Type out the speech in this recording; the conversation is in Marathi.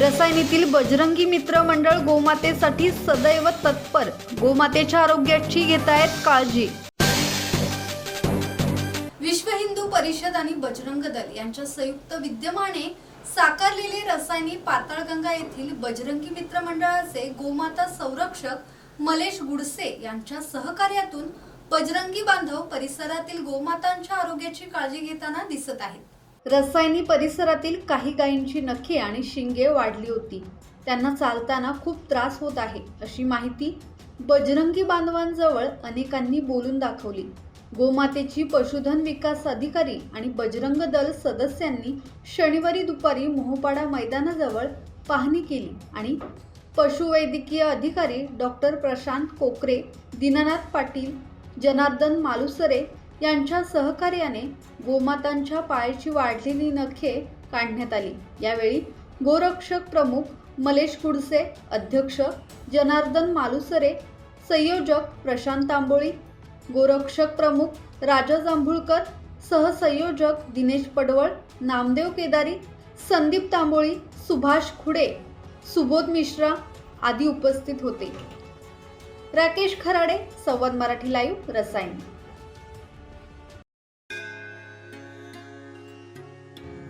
रसायनीतील बजरंगी मित्र मंडळ गोमातेसाठी सदैव तत्पर. गोमातेच्या आरोग्याची घेतायत काळजी. विश्व हिंदू परिषद आणि बजरंग दल यांच्या संयुक्त विद्यमाने साकारलेले रसायनी पाताळगंगा येथील बजरंगी मित्र मंडळाचे गोमाता संरक्षक मलेश गुडसे यांच्या सहकार्यातून बजरंगी बांधव परिसरातील गोमातांच्या आरोग्याची काळजी घेताना दिसत आहेत. रसायनी परिसरातील काही गायींची नखे आणि शिंगे वाढली होती. त्यांना चालताना खूप त्रास होत आहे अशी माहिती बजरंगी बांधवांजवळ अनेकांनी बोलून दाखवली. गोमातेची पशुधन विकास अधिकारी आणि बजरंग दल सदस्यांनी शनिवारी दुपारी मोहपाडा मैदानाजवळ पाहणी केली आणि पशुवैद्यकीय अधिकारी डॉक्टर प्रशांत कोकरे दीनानाथ पाटील जनार्दन मालुसरे यांच्या सहकार्याने गोमातांच्या पायाची वाढलेली नखे काढण्यात आली. यावेळी गोरक्षक प्रमुख मलेश खुडसे अध्यक्ष जनार्दन मालुसरे संयोजक प्रशांत तांबोळी गोरक्षक प्रमुख राजा जांभुळकर सहसंयोजक दिनेश पडवळ नामदेव केदारी संदीप तांबोळी सुभाष खुडे सुबोध मिश्रा आदी उपस्थित होते. राकेश खराडे संवाद मराठी लाईव्ह रसायन.